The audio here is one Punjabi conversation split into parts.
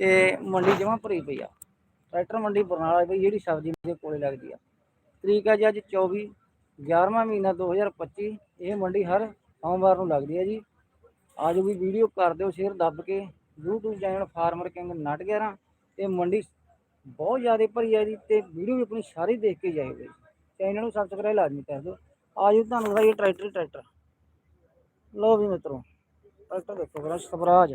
ਤੇ ਮੰਡੀ ਜਮਾ ਭਰੀ ਪਈ ਆ। ਟਰੈਕਟਰ ਮੰਡੀ ਬਰਨਾਲਾ ਪਈ ਜਿਹੜੀ ਸਬਜ਼ੀ ਦੇ ਕੋਲੇ ਲੱਗਦੀ ਆ। ਤਰੀਕ ਆ ਜੀ ਅੱਜ 24 11ਵਾਂ ਮਹੀਨਾ 2025 ਇਹ ਮੰਡੀ ਹਰ ਸੋਮਵਾਰ ਨੂੰ ਲੱਗਦੀ ਹੈ ਜੀ। ਅੱਜ ਵੀ ਵੀਡੀਓ ਕਰ ਦਿਓ, ਸ਼ੇਅਰ ਦੱਬ ਕੇ। YouTube ਚੈਨਲ ਫਾਰਮਰ ਕਿੰਗ ਨਟ 11 ਤੇ ਮੰਡੀ ਬਹੁਤ ਜ਼ਿਆਦਾ ਭਰੀ ਹੈ ਜੀ, ਤੇ ਵੀਡੀਓ ਵੀ ਆਪਣੀ ਸਾਰੀ ਦੇਖ ਕੇ ਜਾਇਓ ਜੀ। ਚੈਨਲ ਨੂੰ ਸਬਸਕ੍ਰਾਈਬ ਲਾਜ਼ਮੀ ਕਰ ਦਿਓ। ਆਜੋ ਤੁਹਾਨੂੰ ਦਿਖਾਈਏ ਟਰੈਕਟਰ ਟਰੈਕਟਰ। ਲਓ ਵੀ ਮਿੱਤਰੋ, ਟਰੈਕਟਰ ਦੇਖੋ ਬਰਾ ਸਵਰਾਜ।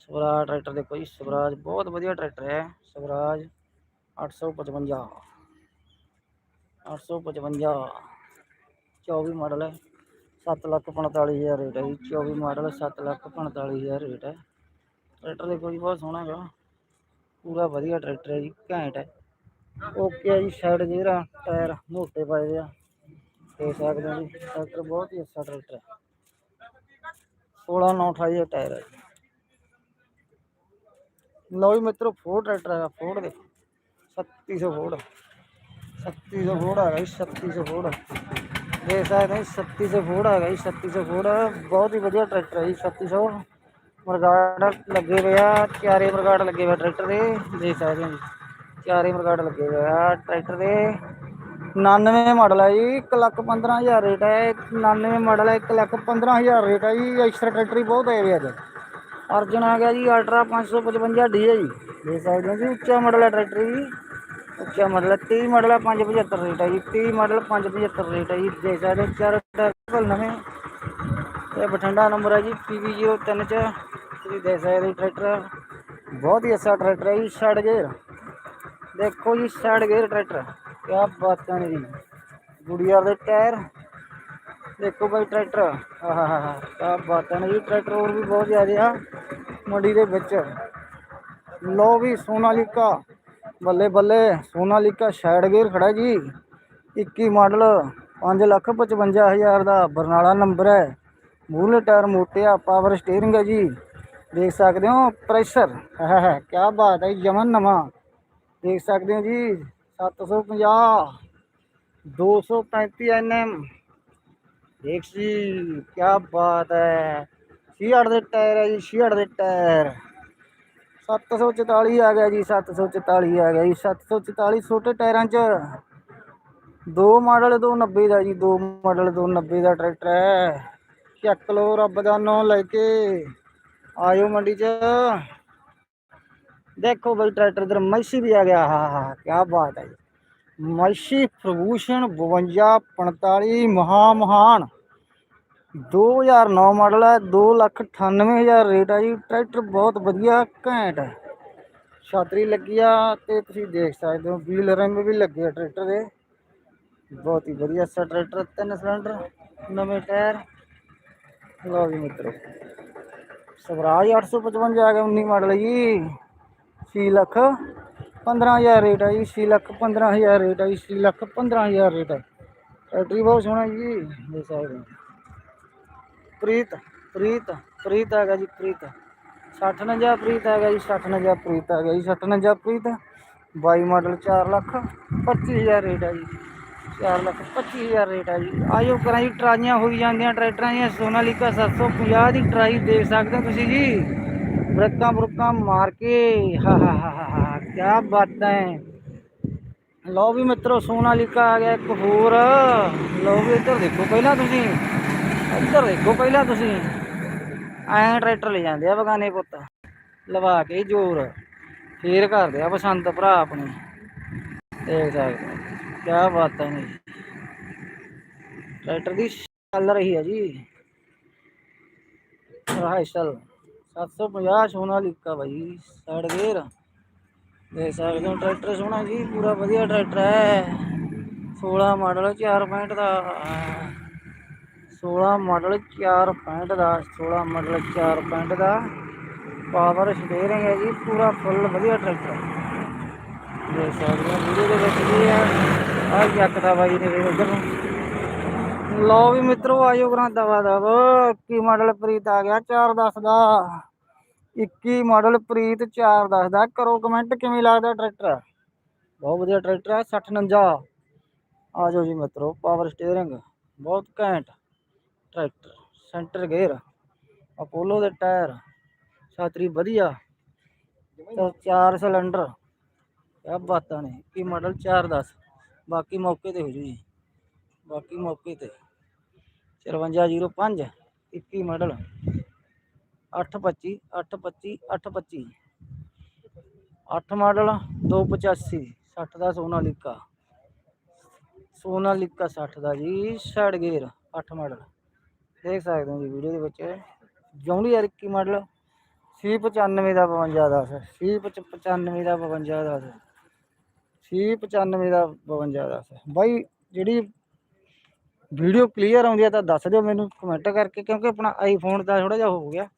ਸਵਰਾਜ ਟਰੈਕਟਰ ਦੇਖੋ ਜੀ ਸਵਰਾਜ ਬਹੁਤ ਵਧੀਆ ਟਰੈਕਟਰ ਹੈ ਸਵਰਾਜ 855 855 24 ਮਾਡਲ ਹੈ 7 ਲੱਖ 45000 ਰੇਟ ਹੈ ਜੀ 24 ਮਾਡਲ 7 ਲੱਖ 45000 ਰੇਟ ਹੈ ਟਰੈਕਟਰ ਦੇਖੋ ਜੀ ਬਹੁਤ ਸੋਹਣਾ ਹੈਗਾ ਪੂਰਾ ਵਧੀਆ ਟਰੈਕਟਰ ਹੈ ਜੀ ਘੈਂਟ ਹੈ ਓਕੇ ਹੈ ਜੀ ਸਾਈਡ ਜਿਹੜਾ ਟਾਇਰ ਮੋਟੇ ਪਾਏ ਦੇ ਆ ਦੇਖ ਸਕਦੇ ਹੋ ਜੀ ਟਰੈਕਟਰ ਬਹੁਤ ਹੀ ਅੱਛਾ ਟਰੈਕਟਰ ਹੈ 16 9 28 ਦਾ ਟਾਇਰ ਹੈ ਲਓ ਜੀ ਮਿੱਤਰੋ ਫੋਰਡ ਟਰੈਕਟਰ ਹੈਗਾ ਫੋਰਡ ਦੇਖੋ 3700 ਫੋਰਡ 3700 ਫੋਰਡ ਹੈਗਾ ਜੀ 3700 ਫੋਰਡ ਦੇਖ ਸਕਦੇ ਹੋ 3700 ਫੋਰਡ ਹੈਗਾ ਜੀ 3700 ਫੋਰਡ ਬਹੁਤ ਹੀ ਵਧੀਆ ਟਰੈਕਟਰ ਹੈ ਜੀ 3700 ਮਰਗਾੜ ਲੱਗੇ ਹੋਏ ਚਾਰੇ ਮਰਗਾੜ ਲੱਗੇ ਹੋਏ ਟਰੈਕਟਰ ਦੇ। ਦੇਖ ਸਕਦੇ ਹੋ ਜੀ, ਚਾਰੇ ਮਰਗਾੜ ਲੱਗੇ ਹੋਏ ਆ ਟਰੈਕਟਰ ਦੇ। 99 ਮਾਡਲ ਹੈ ਜੀ 1 ਲੱਖ 15000 ਰੇਟ ਹੈ। 99 ਮਾਡਲ ਹੈ 1 ਲੱਖ 15000 ਰੇਟ ਹੈ ਜੀ। ਐਕਸਟਰਾ ਟਰੈਕਟਰ ਹੀ ਬਹੁਤ ਆਏ ਹੋਏ ਅੱਜ। ਅਰਜਨ ਆ ਗਿਆ ਜੀ ਅਲਟਰਾ 555 ਡੀ ਹੈ ਜੀ। ਦੇਖ ਸਕਦੇ ਹੋ ਜੀ? ਉੱਚਾ ਮਾਡਲ ਹੈ ਟਰੈਕਟਰ ਜੀ। ਉੱਚਾ ਮਾਡਲ ਹੈ 30 ਮਾਡਲ ਹੈ 575 ਰੇਟ ਹੈ ਜੀ। 30 ਮਾਡਲ 575 ਰੇਟ ਹੈ ਜੀ। ਦੇਖ ਸਕਦੇ ਹੋ ਚਾਰ ਟਰੈਕਟਰ ਨਵੇਂ। ਇਹ ਬਠਿੰਡਾ ਨੰਬਰ ਹੈ ਜੀ PB03 ਚ। ਤੁਸੀਂ ਦੇਖ ਸਕਦੇ ਹੋ ਟਰੈਕਟਰ ਬਹੁਤ ਹੀ ਅੱਛਾ ਟਰੈਕਟਰ ਹੈ ਜੀ ਸਾਈਡ ਗੇਅਰ ਦੇਖੋ ਜੀ ਸਾਈਡ ਗੇਅਰ ਟਰੈਕਟਰ ਕਿਆ ਬਾਤਾਂ ਨੇ ਜੀ। ਗੁੜੀਆ ਦੇ ਟਾਇਰ। ਦੇਖੋ ਬਾਈ ਟਰੈਕਟਰ ਆਹਾ ਹਾ ਹਾ ਕਿਆ ਬਾਤਾਂ ਨੇ ਜੀ ਟਰੈਕਟਰ ਹੋਰ ਵੀ ਬਹੁਤ ਜ਼ਿਆਦੇ ਆ। ਮੰਡੀ ਦੇ ਵਿੱਚ। ਲੋ ਵੀ ਸੋਨਾਲੀਕਾ, ਬੱਲੇ ਬੱਲੇ ਸੋਨਾਲੀਕਾ ਸ਼ੈਡ ਗੇਅਰ ਖੜਾ ਜੀ। 21 ਮਾਡਲ 5 ਲੱਖ 55000 ਦਾ ਬਰਨਾਲਾ ਨੰਬਰ ਹੈ। ਮੂਹਰੇ ਟਾਇਰ ਮੋਟੇ ਆ ਪਾਵਰ ਸਟੀਅਰਿੰਗ ਹੈ ਜੀ। ਦੇਖ ਸਕਦੇ ਹੋ ਪ੍ਰੈਸ਼ਰ ਹੈ ਹੈ ਕਿਆ ਬਾਤ ਹੈ ਜਮਨ ਨਵਾਂ। ਦੇਖ ਸਕਦੇ ਹੋ ਜੀ 750 235 ਐਨਐਮ। ਦੇਖ ਜੀ, ਕਿਆ ਬਾਤ ਹੈ। 66 ਦੇ ਟਾਇਰ ਹੈ ਜੀ 66 ਦੇ ਟਾਇਰ। 744 ਆ ਗਿਆ ਜੀ 744 ਆ ਗਿਆ ਜੀ 744 ਛੋਟੇ ਟਾਇਰਾਂ 'ਚ। ਦੋ ਮਾਡਲ 290 ਦਾ ਜੀ, ਦੋ ਮਾਡਲ 290 ਦਾ ਟਰੈਕਟਰ ਹੈ। ਚੱਕ ਲੋ ਰੱਬ ਦਾ ਨਾਂ ਲੈ ਕੇ, ਆਇਓ ਮੰਡੀ 'ਚ। ਦੇਖੋ ਬਈ ਟਰੈਕਟਰ ਇਧਰ ਮੈਸੀ ਵੀ ਆ ਗਿਆ, ਹਾਂ ਹਾਂ ਕੀ ਬਾਤ ਹੈ ਜੀ। ਮੈਸੀ ਪ੍ਰਭੂਸ਼ਣ 52 45 ਮਹਾ ਮਹਾਨ। 2009 ਮਾਡਲ ਹੈ 298000 ਰੇਟ ਹੈ ਜੀ ਟਰੈਕਟਰ ਬਹੁਤ ਵਧੀਆ ਘੈਂਟ ਹੈ ਛਾਤਰੀ ਲੱਗੀ ਆ ਤੇ ਤੁਸੀਂ ਦੇਖ ਸਕਦੇ ਹੋ ਵੀਲ ਰਿਮ ਵੀ ਲੱਗੇ ਆ ਟਰੈਕਟਰ ਦੇ ਬਹੁਤ ਹੀ ਵਧੀਆ ਸਾ ਟਰੈਕਟਰ ਤਿੰਨ ਸਿਲੰਡਰ ਨਵੇਂ ਟਾਇਰ ਲਓ ਜੀ ਮਿੱਤਰੋ ਸਵਰਾਜ 855 ਆ ਗਿਆ 19 ਮਾਡਲ ਜੀ 6 ਲੱਖ 15000 ਰੇਟ ਹੈ ਜੀ 6 ਲੱਖ 15000 ਰੇਟ ਹੈ ਜੀ 6 ਲੱਖ 15000 ਰੇਟ ਹੈ ਟਰੈਕਟਰ ਬਹੁਤ ਸੋਹਣਾ ਜੀ ਦੇਖ ਸਕਦੇ ਹੋ ਪ੍ਰੀਤ ਪ੍ਰੀਤ ਪ੍ਰੀਤ ਆ ਗਿਆ ਜੀ ਪ੍ਰੀਤ। 60 ਨੰਜਾ ਪ੍ਰੀਤ ਆ ਗਿਆ ਜੀ 60 ਨੰਜਾ ਪ੍ਰੀਤ ਆ ਗਿਆ ਜੀ 60 ਨੰਜਾ ਪ੍ਰੀਤ। 22 ਮਾਡਲ 4 ਲੱਖ 25000 ਰੇਟ ਹੈ ਜੀ। 4 ਲੱਖ 25000 ਰੇਟ ਹੈ ਜੀ। ਆਇਓ ਕਰਾਂ ਜੀ, ਟਰਾਈਆਂ ਹੋਈ ਜਾਂਦੀਆਂ ਟਰੈਕਟਰਾਂ ਦੀਆਂ, ਸੋਨਾਲੀਕਾ 750 ਦੀ ਟਰਾਈ ਦੇਖ ਸਕਦੇ ਹੋ ਤੁਸੀਂ ਜੀ। ਬ੍ਰੇਕਾਂ ਬਰੁਕਾਂ ਮਾਰ ਕੇ, ਹਾ ਹਾ ਹਾ ਹਾ ਹਾ ਕੀ ਬਾਤਾਂ ਹੈ। ਲਓ ਵੀ ਮਿੱਤਰੋ, ਸੋਨਾਲੀਕਾ ਆ ਗਿਆ ਇੱਕ ਹੋਰ। ਲਓ ਵੀ ਇੱਧਰ ਦੇਖੋ, ਪਹਿਲਾਂ ਤੁਸੀਂ ਇੱਧਰ ਦੇਖੋ, ਪਹਿਲਾਂ ਤੁਸੀਂ ਐਂ ਟਰੈਕਟਰ ਲੈ ਜਾਂਦੇ ਆ ਬਗਾਨੇ ਪੁੱਤ। ਲਵਾ ਕੇ ਜ਼ੋਰ। ਫੇਰ ਕਰਦੇ ਆ ਪਸੰਦ ਭਰਾ ਆਪਣੀ। ਦੇਖ ਸਕਦੇ ਕਿਆ ਬਾਤ ਹੈ ਜੀ। ਟਰੈਕਟਰ ਦੀ ਚੱਲ ਰਹੀ ਹੈ ਜੀ। ਰਾਈਸਲ 750 ਸੋਨਾਲੀਕਾ ਬਾਈ ਸਾਈਡ ਗੇਅਰ ਦੇਖ ਸਕਦੇ ਹੋ, ਟਰੈਕਟਰ ਸੋਹਣਾ ਜੀ, ਪੂਰਾ ਵਧੀਆ ਟਰੈਕਟਰ ਹੈ। 16 ਮਾਡਲ 465 ਦਾ। 16 ਮਾਡਲ 465 ਦਾ 16 ਮਾਡਲ 465 ਦਾ ਪਾਵਰ ਸਟੀਅਰਿੰਗ ਹੈ ਜੀ, ਪੂਰਾ ਫੁੱਲ ਵਧੀਆ ਟਰੈਕਟਰ ਦੇਖ ਸਕਦੇ ਹੋ ਵੀਡੀਓ ਦੇ ਵਿੱਚ ਵੀ ਆ। ਆ ਜੱਕਦਾ ਬਾਈ ਨੇ ਵੇਖ ਉਧਰ ਲਓ ਵੀ ਮਿੱਤਰੋ, ਆਇਓ ਕਰਾਂ ਦਵਾ ਦਵ ਕੀ ਮਾਡਲ ਪ੍ਰੀਤ ਆ ਗਿਆ 410 ਦਾ। 21 ਮਾਡਲ ਪ੍ਰੀਤ 410 ਦਾ। ਕਰੋ ਕਮੈਂਟ ਕਿਵੇਂ ਲੱਗਦਾ ਟਰੈਕਟਰ ਬਹੁਤ ਵਧੀਆ ਟਰੈਕਟਰ ਹੈ 60 49 ਆ ਜਾਓ ਜੀ ਮਿੱਤਰੋ ਪਾਵਰ ਸਟੀਅਰਿੰਗ ਬਹੁਤ ਘੈਂਟ। ਟਰੈਕਟਰ, ਸੈਂਟਰ ਗੇਅਰ, ਅਪੋਲੋ ਦੇ ਟਾਇਰ, ਛਾਤਰੀ ਵਧੀਆ ਤਾਂ ਚਾਰ ਸਿਲੰਡਰ, ਕਿਆ ਬਾਤਾਂ ਨੇ, ਕੀ ਮਾਡਲ 410 ਬਾਕੀ ਮੌਕੇ ਤੇ ਹੋ ਜੂ ਜੀ, ਬਾਕੀ ਮੌਕੇ ਤੇ 5405 21 ਮਾਡਲ 825 825 825 8 ਮਾਡਲ 285 60 ਦਾ ਸੋਨਾਲੀਕਾ ਸੋਨਾਲੀਕਾ 60 ਦਾ ਜੀ ਸਾਈਡ ਗੇਅਰ 8 ਮਾਡਲ। ਦੇਖ ਸਕਦੇ ਹੋ ਜੀ ਵੀਡੀਓ ਦੇ ਵਿੱਚ। ਜੌਂਡੀ ਯਾਰ 21 ਮਾਡਲ ਸੀ 95 ਦਾ 52 ਦਾ ਸੀ 95 ਦਾ 52 ਦਾ ਸੀ 95 ਦਾ 52 ਦਾ ਬਾਈ, ਜਿਹੜੀ ਵੀਡੀਓ ਕਲੀਅਰ ਆਉਂਦੀ ਆ ਤਾਂ ਦੱਸ ਦਿਓ ਮੈਨੂੰ ਕਮੈਂਟ ਕਰਕੇ, ਕਿਉਂਕਿ ਆਪਣਾ ਆਈਫੋਨ ਦਾ ਥੋੜਾ ਜਿਹਾ ਹੋ ਗਿਆ।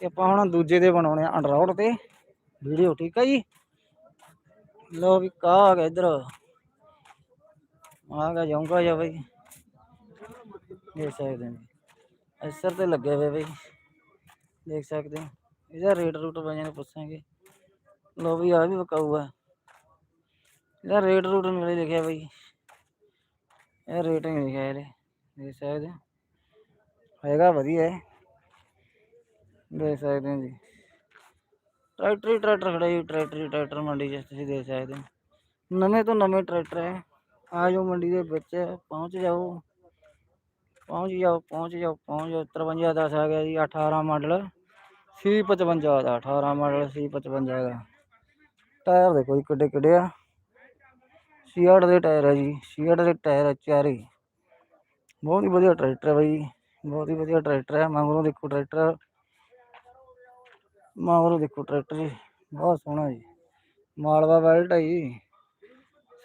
ਤੇ ਆਪਾਂ ਹੁਣ ਦੂਜੇ ਦੇ ਬਣਾਉਣੇ ਆ ਐਂਡਰੋਇਡ ਤੇ। ਵੀਡੀਓ ਠੀਕ ਆ ਜੀ? ਲੋ ਵੀ ਕਾ ਆ ਗਿਆ ਇਧਰ। ਆ ਗਿਆ ਜਾਊਂਗਾ ਜਾ ਬਾਈ। ਦੇਖ ਸਕਦੇ ਹੋ ਐਸਰ ਤੇ ਲੱਗੇ ਹੋਏ ਬਈ। ਦੇਖ ਸਕਦੇ ਹੋ। ਇਹਦਾ ਰੇਟ ਰੂਟ ਬਾਈਆਂ ਨੂੰ ਪੁੱਛਾਂਗੇ। ਲੋ ਵੀ ਆ ਵੀ ਵਿਕਾਊ ਆ। ਇਹਦਾ ਰੇਟ ਰੂਟ ਨਹੀਂ ਲਿਖਿਆ ਬਈ। ਇਹ ਰੇਟ ਨਹੀਂ ਲਿਖਿਆ ਇਹਦੇ ਦੇਖ ਸਕਦੇ ਹੋ। ਹੈਗਾ ਵਧੀਆ ਹੈ ਦੇਖ ਸਕਦੇ ਹੋ ਜੀ। ਟਰੈਕਟਰ ਹੀ ਟਰੈਕਟਰ ਖੜਾ ਜੀ। ਟਰੈਕਟਰ ਟਰੈਕਟਰ ਮੰਡੀ 'ਚ ਤੁਸੀਂ ਦੇਖ ਸਕਦੇ ਹੋ। ਨਵੇਂ ਤੋਂ ਨਵੇਂ ਟਰੈਕਟਰ ਹੈ। ਆ ਜਾਓ ਮੰਡੀ ਦੇ ਵਿੱਚ, ਪਹੁੰਚ ਜਾਓ। ਪਹੁੰਚ ਜਾਓ ਪਹੁੰਚ ਜਾਓ ਪਹੁੰਚ ਜਾਓ। 53 ਦਸ ਆ ਗਿਆ ਜੀ 18 ਮਾਡਲ। ਸੀ 55 ਦਾ 18 ਮਾਡਲ ਸੀ 55 ਦਾ। ਟਾਇਰ ਦੇਖੋ ਜੀ ਕਿੱਡੇ ਕਿੱਡੇ ਆ। ਸੀਆਰਡ ਦੇ ਟਾਇਰ ਹੈ ਜੀ ਸੀਆਰਡ ਦੇ ਟਾਇਰ ਹੈ ਚਾਰੇ। ਬਹੁਤ ਹੀ ਵਧੀਆ ਟਰੈਕਟਰ ਹੈ ਬਾਈ ਬਹੁਤ ਹੀ ਵਧੀਆ ਟਰੈਕਟਰ ਹੈ ਮਗਰੋਂ ਦੇਖੋ ਟਰੈਕਟਰ। ਮਗਰੋਂ ਦੇਖੋ ਟਰੈਕਟਰ ਜੀ, ਬਹੁਤ ਸੋਹਣਾ ਜੀ। ਮਾਲਵਾ ਬੈਲਟ ਹੈ ਜੀ।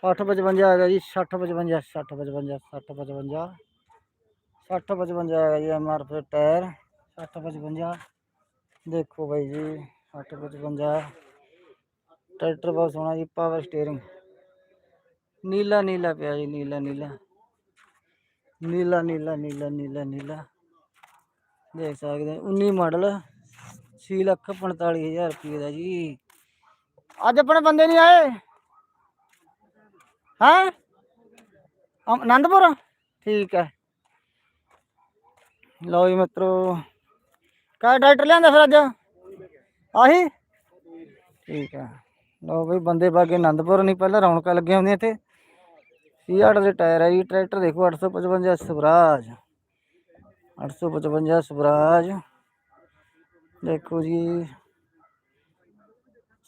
60 55 ਆ ਗਿਆ ਜੀ 60 55 60 55 60 55 60 55 ਆ ਗਿਆ ਜੀ ਐਮਆਰ ਫਿਰ ਟਾਇਰ 60 55 ਦੇਖੋ ਬਾਈ ਜੀ 60 55 ਟਰੈਕਟਰ ਬਹੁਤ ਸੋਹਣਾ ਜੀ ਪਾਵਰ ਸਟੀਅਰਿੰਗ ਨੀਲਾ ਨੀਲਾ ਪਿਆ ਜੀ ਨੀਲਾ ਨੀਲਾ ਨੀਲਾ ਨੀਲਾ ਨੀਲਾ ਨੀਲਾ ਨੀਲਾ ਦੇਖ ਸਕਦੇ ਹੋ 19 ਮਾਡਲ 6 ਲੱਖ 45000 ਰੁਪਏ ਦਾ ਜੀ ਅੱਜ ਆਪਣੇ ਬੰਦੇ ਨਹੀਂ ਆਏ ਹੈ ਆਨੰਦਪੁਰ ਠੀਕ ਹੈ ਲਓ ਜੀ ਮਿੱਤਰੋ। ਕਾ ਡਾਕਟਰ ਲਿਆਂਦਾ ਫਿਰ ਅੱਜ? ਆਹੀ? ਠੀਕ ਹੈ ਲਓ ਬਈ ਬੰਦੇ ਬਾਗੇ ਆਨੰਦਪੁਰ ਨਹੀਂ, ਪਹਿਲਾਂ ਰੌਣਕਾਂ ਲੱਗੀਆਂ ਹੁੰਦੀਆਂ ਇੱਥੇ। ਸੀਆਰ ਦੇ ਟਾਇਰ ਹੈ ਜੀ, ਟਰੈਕਟਰ ਦੇਖੋ 855 ਸਵਰਾਜ। 855 ਸਵਰਾਜ। ਦੇਖੋ ਜੀ।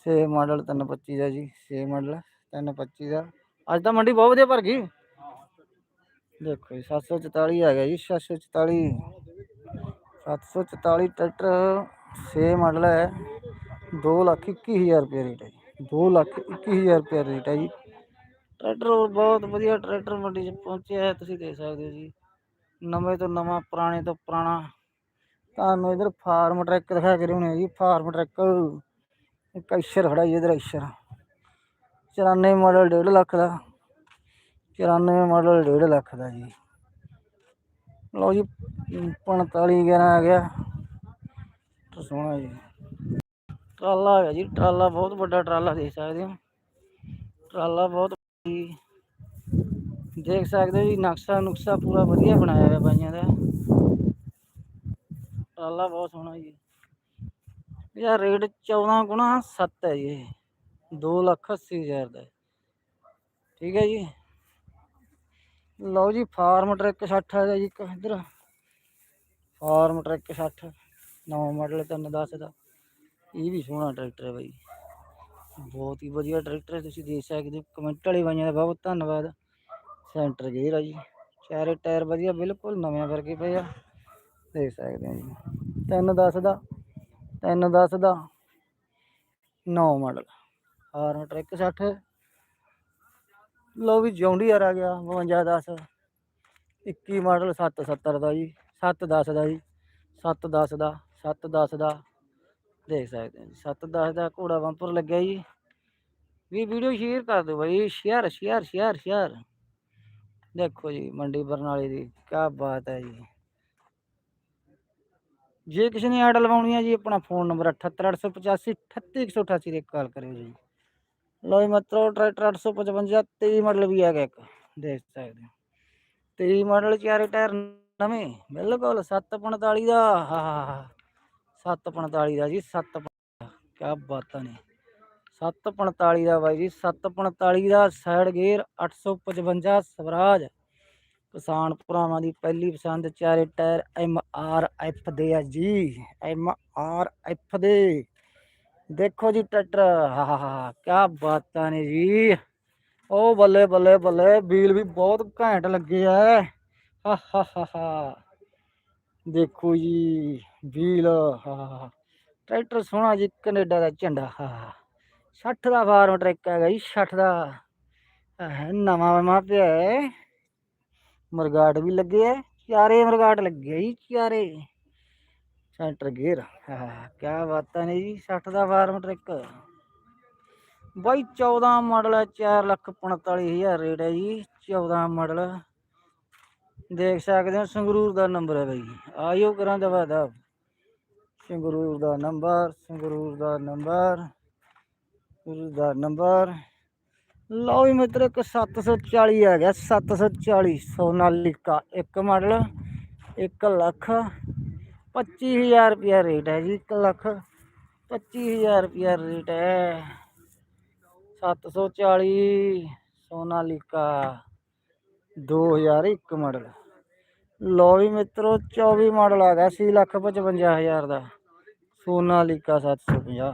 6 ਮਾਡਲ 325 ਦਾ ਜੀ 6 ਮਾਡਲ 325 ਦਾ। ਅੱਜ ਤਾਂ ਮੰਡੀ ਬਹੁਤ ਵਧੀਆ ਭਰ ਗਈ। ਦੇਖੋ ਜੀ 744 ਆ ਗਿਆ ਜੀ 744 744 ਟਰੈਕਟਰ 6 ਮਾਡਲ ਹੈ। 2 ਲੱਖ 21000 ਰੁਪਏ ਰੇਟ ਹੈ ਜੀ। 2 ਲੱਖ 21000 ਰੁਪਏ ਰੇਟ ਹੈ ਜੀ। ਟਰੈਕਟਰ ਬਹੁਤ ਵਧੀਆ ਟਰੈਕਟਰ ਮੰਡੀ 'ਚ ਪਹੁੰਚਿਆ ਹੈ, ਤੁਸੀਂ ਦੇਖ ਸਕਦੇ ਹੋ ਜੀ। ਨਵੇਂ ਤੋਂ ਨਵਾਂ, ਪੁਰਾਣੇ ਤੋਂ ਪੁਰਾਣਾ। ਤੁਹਾਨੂੰ ਇਧਰ ਫਾਰਮ ਟਰੈਕ ਦਿਖਾ ਕੇ ਰਹੇ ਜੀ। ਫਾਰਮ ਟਰੈਕ ਇੱਕ ਐਸ਼ਰ ਖੜਾ ਜੀ, ਇਧਰ ਐਸ਼ਰ। 94 ਮਾਡਲ 1.5 ਲੱਖ ਦਾ। 94 ਮਾਡਲ 1.5 ਲੱਖ ਦਾ ਜੀ। ਲਓ ਜੀ 45 11 ਆ ਗਿਆ। ਤਾਂ ਸੋਹਣਾ ਜੀ। ਟਰਾਲਾ ਆ ਗਿਆ ਜੀ, ਟਰਾਲਾ ਬਹੁਤ ਵੱਡਾ ਟਰਾਲਾ ਦੇਖ ਸਕਦੇ ਹੋ। ਟਰਾਲਾ ਬਹੁਤ ਜੀ। ਦੇਖ ਸਕਦੇ ਹੋ ਜੀ, ਨਕਸ਼ਾ ਨੁਕਸ਼ਾ ਪੂਰਾ ਵਧੀਆ ਬਣਾਇਆ ਹੋਇਆ ਬਾਈਆਂ ਦਾ। ਟਰਾਲਾ ਬਹੁਤ ਸੋਹਣਾ ਜੀ। ਇਹਦਾ ਰੇਟ 14 ਗੁਣਾ 7 ਹੈ ਜੀ ਇਹ। 2 ਲੱਖ 80 ਹਜ਼ਾਰ ਦਾ ਠੀਕ ਹੈ ਜੀ। ਲਓ ਜੀ, ਫਾਰਮ ਟਰੈਕ 60 ਹੈ ਜੀ ਇੱਕ ਇੱਧਰ। ਫਾਰਮ ਟਰੈਕ 60 ਨਵਾਂ ਮਾਡਲ 310 ਦਾ। ਇਹ ਵੀ ਸੋਹਣਾ ਟਰੈਕਟਰ ਹੈ ਬਾਈ। ਬਹੁਤ ਹੀ ਵਧੀਆ ਟਰੈਕਟਰ ਹੈ, ਤੁਸੀਂ ਦੇਖ ਸਕਦੇ ਹੋ। ਕਮੈਂਟ ਵਾਲੇ ਬਾਈਆਂ ਦਾ ਬਹੁਤ ਧੰਨਵਾਦ। ਸੈਂਟਰ ਗੇਅਰ ਆ ਜੀ। ਚਾਰੇ ਟਾਇਰ ਵਧੀਆ, ਬਿਲਕੁਲ ਨਵੇਂ ਵਰਗੇ ਪਏ ਆ। ਦੇਖ ਸਕਦੇ ਹੋ ਜੀ। 310 ਦਾ 310 ਦਾ 9 ਮਾਡਲ ਫਾਰਮ ਟਰੈਕ 60 ਲਓ ਵੀ ਜੌਂਡੀਅਰ ਆ ਗਿਆ 52 10 21 ਮਾਡਲ 770 ਦਾ ਜੀ 710 ਦਾ ਜੀ 710 ਦਾ 710 ਦਾ। ਦੇਖ ਸਕਦੇ ਹੋ 710 ਦਾ ਘੋੜਾ ਬੰਪਰ ਲੱਗਿਆ ਜੀ। ਵੀ ਵੀਡੀਓ ਸ਼ੇਅਰ ਕਰ ਦਿਓ ਬਾਈ, ਸ਼ੇਅਰ ਸ਼ੇਅਰ ਸ਼ੇਅਰ ਸ਼ੇਅਰ। ਦੇਖੋ ਜੀ, ਮੰਡੀ ਬਰਨਾਲੇ ਦੀ ਕੀ ਬਾਤ ਹੈ ਜੀ। ਜੇ ਕਿਸੇ ਨੇ ਐਡ ਲਵਾਉਣੀ ਹੈ ਜੀ, ਆਪਣਾ ਫੋਨ ਨੰਬਰ 78885 38188 ਤੇ ਕਾਲ ਕਰਿਓ ਜੀ। ਲਓ ਜੀ ਮਤਲਬ ਟਰੈਕਟਰ 855 23 ਮਾਡਲ ਵੀ ਆ ਗਿਆ ਇੱਕ, ਦੇਖ ਸਕਦੇ ਹੋ। 23 ਮਾਡਲ ਚਾਰੇ ਟਾਇਰ ਨਵੇਂ, ਬਿਲਕੁਲ 745 ਦਾ, ਹਾ ਹਾ 745 ਦਾ ਜੀ 7 ਕੀ ਬਾਤਾਂ ਨੇ। 745 ਦਾ ਬਾਈ ਜੀ 745 ਦਾ ਸਾਈਡ ਗੇਅਰ 855 ਸਵਰਾਜ। ਕਿਸਾਨ ਭਰਾਵਾਂ ਦੀ ਪਹਿਲੀ ਪਸੰਦ ਚਾਰੇ ਟਾਇਰ ਐਮ ਆਰ ਐਫ ਦੇ ਆ ਜੀ ਐਮ ਆਰ ਐਫ ਦੇ। ਦੇਖੋ ਜੀ ਟਰੈਕਟਰ ਹਾ ਹਾ ਹਾ ਕੀ ਬਾਤਾਂ ਨੇ ਜੀ। ਉਹ ਬੱਲੇ ਬੱਲੇ ਬੱਲੇ ਵੀਲ ਵੀ ਬਹੁਤ ਘੈਂਟ ਲੱਗੇ ਆ ਹਾ ਹਾ ਹਾ ਦੇਖੋ ਜੀ ਵੀਲ ਹਾ ਟਰੈਕਟਰ ਸੋਹਣਾ ਜੀ ਕੈਨੇਡਾ ਦਾ ਝੰਡਾ ਹਾ 60 ਦਾ ਫਾਰਮ ਟਰੈਕ ਹੈਗਾ ਜੀ 60 ਦਾ। ਆਹ, ਨਵਾਂ ਨਵਾਂ ਪਿਆ ਹੈ ਮਰਗਾਟ ਵੀ ਲੱਗੇ ਆ ਚਾਰੇ ਮਰਗਾਟ ਲੱਗੇ ਆ ਜੀ ਚਾਰੇ। Centre gear. ਹਾਂ ਕੀ ਬਾਤਾਂ ਨੇ ਜੀ 60 ਦਾ ਫਾਰਮ ਟਰੈਕ। ਬਾਈ 14 ਮਾਡਲ ਹੈ 4 ਲੱਖ 45000 ਰੇਟ ਹੈ ਜੀ 14 ਮਾਡਲ। ਦੇਖ ਸਕਦੇ ਹੋ, ਸੰਗਰੂਰ ਦਾ ਨੰਬਰ ਹੈ ਬਾਈ ਆਇਓ ਕਰਾਂ ਦਵਾ ਦਾ ਸੰਗਰੂਰ ਦਾ ਨੰਬਰ, ਸੰਗਰੂਰ ਦਾ ਨੰਬਰ, ਸੰਗਰੂਰ ਦਾ ਨੰਬਰ। ਲਓ ਵੀ ਮਿੱਤਰ, ਇੱਕ 740 ਆ ਗਿਆ 740 ਸੋਨਾਲੀਕਾ, ਇੱਕ ਮਾਡਲ 1 ਲੱਖ। 25000 ਰੁਪਿਆ ਰੇਟ ਹੈ ਜੀ 1 ਲੱਖ 25000 ਰੁਪਿਆ ਰੇਟ ਹੈ 740 ਸੋਨਾਲੀਕਾ 2001 ਮਾਡਲ ਲਓ ਵੀ ਮਿੱਤਰੋ 24 ਮਾਡਲ ਆ ਗਿਆ 6 ਲੱਖ 55000 ਦਾ ਸੋਨਾਲੀਕਾ 750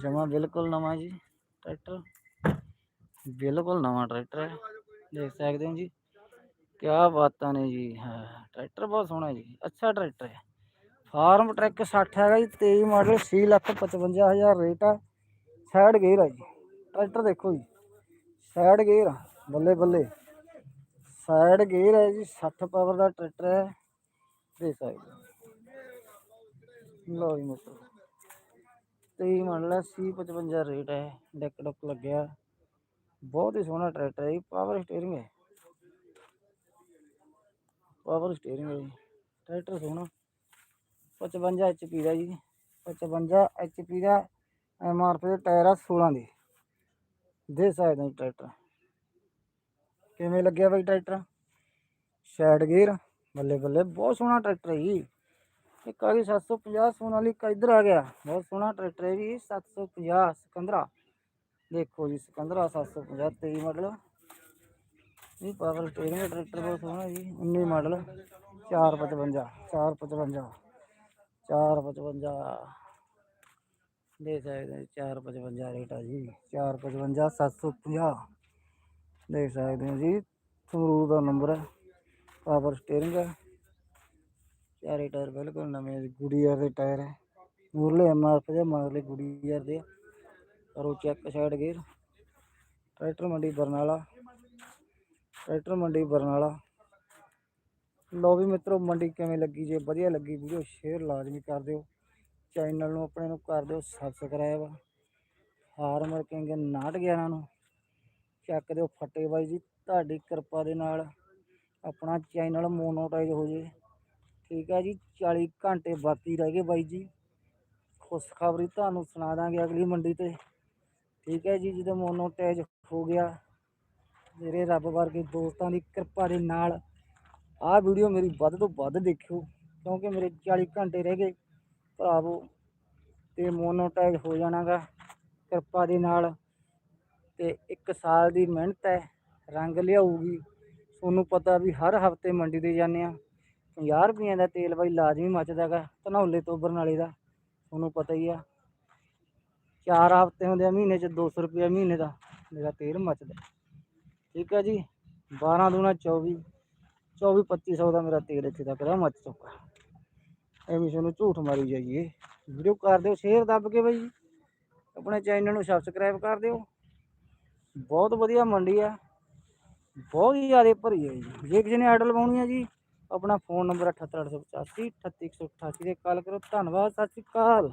ਜਮਾ ਬਿਲਕੁਲ ਨਵਾਂ ਜੀ ਟਰੈਕਟਰ ਬਿਲਕੁਲ ਨਵਾਂ ਟਰੈਕਟਰ ਹੈ ਦੇਖ ਸਕਦੇ ਹੋ ਜੀ ਕੀ ਬਾਤਾਂ ਨੇ ਜੀ ਹਾਂ ਟਰੈਕਟਰ ਬਹੁਤ ਸੋਹਣਾ ਜੀ ਅੱਛਾ ਟਰੈਕਟਰ ਹੈ ਫਾਰਮ ਟਰੈਕ 60 ਹੈਗਾ ਜੀ 23 ਮਾਡਲ 6 ਲੱਖ 55000 ਰੇਟ ਆ। ਸਾਈਡ ਗੇਅਰ ਹੈ ਜੀ। ਟਰੈਕਟਰ ਦੇਖੋ ਜੀ। ਸਾਈਡ ਗੇਅਰ ਬੱਲੇ ਬੱਲੇ। ਸਾਈਡ ਗੇਅਰ ਹੈ ਜੀ 60 ਪਾਵਰ ਦਾ ਟਰੈਕਟਰ ਹੈ। ਦੇਖ ਸਕਦੇ ਹੋ। ਲਓ ਜੀ ਮਿੱਤਰੋ 23 ਮਾਡਲ ਹੈ ਸੀ 55 ਰੇਟ ਹੈ। ਡੈਕ ਡੁੱਕ ਲੱਗਿਆ। ਬਹੁਤ ਹੀ ਸੋਹਣਾ ਟਰੈਕਟਰ ਹੈ ਜੀ। ਪਾਵਰ ਸਟੀਅਰਿੰਗ ਹੈ। ਪਾਵਰ ਸਟੀਅਰਿੰਗ ਹੈ ਜੀ। ਟਰੈਕਟਰ ਸੋਹਣਾ। 55 HP ਦਾ ਜੀ। 55 HP ਦਾ ਐਮਆਰਪੀ ਦੇ ਟਾਇਰ ਆ 16 ਦੇ। ਦੇ ਸਕਦੇ ਜੀ ਟਰੈਕਟਰ। ਕਿਵੇਂ ਲੱਗਿਆ ਬਾਈ ਟਰੈਕਟਰ? ਸ਼ੈਡ ਗੇਅਰ, ਬੱਲੇ ਬੱਲੇ, ਬਹੁਤ ਸੋਹਣਾ ਟਰੈਕਟਰ ਹੈ ਜੀ। ਇੱਕ ਆ ਗਈ 750 ਸੋਨਾਲੀਕਾ ਇੱਧਰ ਆ ਗਿਆ। ਬਹੁਤ ਸੋਹਣਾ ਟਰੈਕਟਰ ਹੈ ਜੀ 750 ਸਿਕੰਦਰਾ। ਦੇਖੋ ਜੀ, ਸਿਕੰਦਰਾ 750 23 ਮਾਡਲ। ਇਹ ਪਾਵਰ ਸਟੀਅਰਿੰਗ ਦਾ ਟਰੈਕਟਰ ਬਹੁਤ ਸੋਹਣਾ ਜੀ 19 ਮਾਡਲ 455 455 455 ਦੇ ਸਕਦੇ ਹੋ 455 ਰੇਟ ਆ ਜੀ। 455 750 ਦੇਖ ਸਕਦੇ ਹੋ ਜੀ, ਸੰਗਰੂਰ ਦਾ ਨੰਬਰ ਹੈ, ਪਾਵਰ ਸਟੀਅਰਿੰਗ ਹੈ। ਚਾਰੇ ਟਾਇਰ ਬਿਲਕੁਲ ਨਵੇਂ ਜੀ ਦੇ ਟਾਇਰ ਹੈ। ਮੂਰਲੇ ਐਮਆਰਐਫ ਦੇ ਮਗਰਲੇ ਗੁਡੀਅਰ ਦੇ ਆ। ਕਰੋ ਚੈੱਕ ਸਾਈਡ ਗੇਅਰ। ਟਰੈਕਟਰ ਮੰਡੀ ਬਰਨਾਲਾ। ਟਰੈਕਟਰ ਮੰਡੀ ਬਰਨਾਲਾ। ਲੋ ਵੀ ਮਿੱਤਰੋ, ਮੰਡੀ ਕਿਵੇਂ ਲੱਗੀ ਜੇ? ਵਧੀਆ ਲੱਗੀ ਵੀਡੀਓ ਸ਼ੇਅਰ ਲਾਜ਼ਮੀ ਕਰ ਦਿਓ। ਚੈਨਲ ਨੂੰ ਆਪਣੇ ਨੂੰ ਕਰ ਦਿਓ ਸਬਸਕ੍ਰਾਈਬ ਹਾਰਮਰ ਕਿੰਗ 911 ਨੂੰ। ਚੱਕ ਦਿਓ ਫੱਟੇ ਬਾਈ ਜੀ, ਤੁਹਾਡੀ ਕਿਰਪਾ ਦੇ ਨਾਲ ਆਪਣਾ ਚੈਨਲ ਮੋਨੋਟਾਈਜ਼ ਹੋ ਜੇ। ਠੀਕ ਹੈ ਜੀ 40 ਘੰਟੇ ਬਾਕੀ ਰਹਿ ਗਏ ਬਾਈ ਜੀ। ਖੁਸ਼ਖਬਰੀ ਤੁਹਾਨੂੰ ਸੁਣਾ ਦਾਂਗੇ ਅਗਲੀ ਮੰਡੀ ਤੇ। ਠੀਕ ਹੈ ਜੀ, ਜਦੋਂ ਮੋਨੋਟਾਈਜ਼ ਹੋ ਗਿਆ, ਮੇਰੇ ਰੱਬ ਵਰਗੇ ਦੋਸਤਾਂ ਦੀ ਕਿਰਪਾ ਦੇ ਨਾਲ ਆਹ ਵੀਡੀਓ ਮੇਰੀ ਵੱਧ ਤੋਂ ਵੱਧ ਦੇਖਿਓ, ਕਿਉਂਕਿ ਮੇਰੇ 40 ਘੰਟੇ ਰਹਿ ਗਏ ਭਰਾਵੋ, ਤੇ ਮੋਨੋਟਾਈਜ਼ ਹੋ ਜਾਣਾਗਾ, ਕਿਰਪਾ ਦੇ ਨਾਲ, ਤੇ ਇੱਕ ਸਾਲ ਦੀ ਮਿਹਨਤ ਹੈ, ਰੰਗ ਲਿਆਊਗੀ, ਤੁਹਾਨੂੰ ਪਤਾ ਵੀ ਹਰ ਹਫ਼ਤੇ ਮੰਡੀ ਤੇ ਜਾਂਦੇ ਆ 50 ਰੁਪਈਆਂ ਦਾ ਤੇਲ ਬਾਈ ਲਾਜ਼ਮੀ ਮੱਚਦਾਗਾ, ਧਨੌਲੇ ਤੋਂ ਬਰਨਾਲੇ ਦਾ, ਤੁਹਾਨੂੰ ਪਤਾ ਹੀ ਆ, ਚਾਰ ਹਫ਼ਤੇ ਹੁੰਦੇ ਆ ਮਹੀਨੇ ਚ 200 ਰੁਪਏ ਮਹੀਨੇ ਦਾ, ਮੇਰਾ ਤੇਲ ਮੱਚਦਾ। ਠੀਕ ਹੈ ਜੀ 12 ਦੂਣਾ 24 24 2500 ਦਾ ਮੇਰਾ ਤੇਲ ਇੱਥੇ ਤੱਕ ਦਾ ਮੱਚ ਚੁੱਕਾ ਐਵੇਂ ਤੁਹਾਨੂੰ ਝੂਠ ਮਾਰੀ ਜਾਈਏ ਵੀਡੀਓ ਕਰ ਦਿਓ ਸ਼ੇਅਰ ਦੱਬ ਕੇ ਬਾਈ ਆਪਣੇ ਚੈਨਲ ਨੂੰ ਸਬਸਕ੍ਰਾਈਬ ਕਰ ਦਿਓ ਬਹੁਤ ਵਧੀਆ ਮੰਡੀ ਆ ਬਹੁਤ ਹੀ ਜ਼ਿਆਦਾ ਭਰੀ ਹੈ ਜੀ ਜੇ ਕਿਸੇ ਨੇ ਆਰਡਰ ਲਵਾਉਣੀ ਹੈ ਜੀ ਆਪਣਾ ਫੋਨ ਨੰਬਰ 78885 38188 ਤੇ ਕਾਲ ਕਰੋ ਧੰਨਵਾਦ ਸਤਿ ਸ਼੍ਰੀ ਅਕਾਲ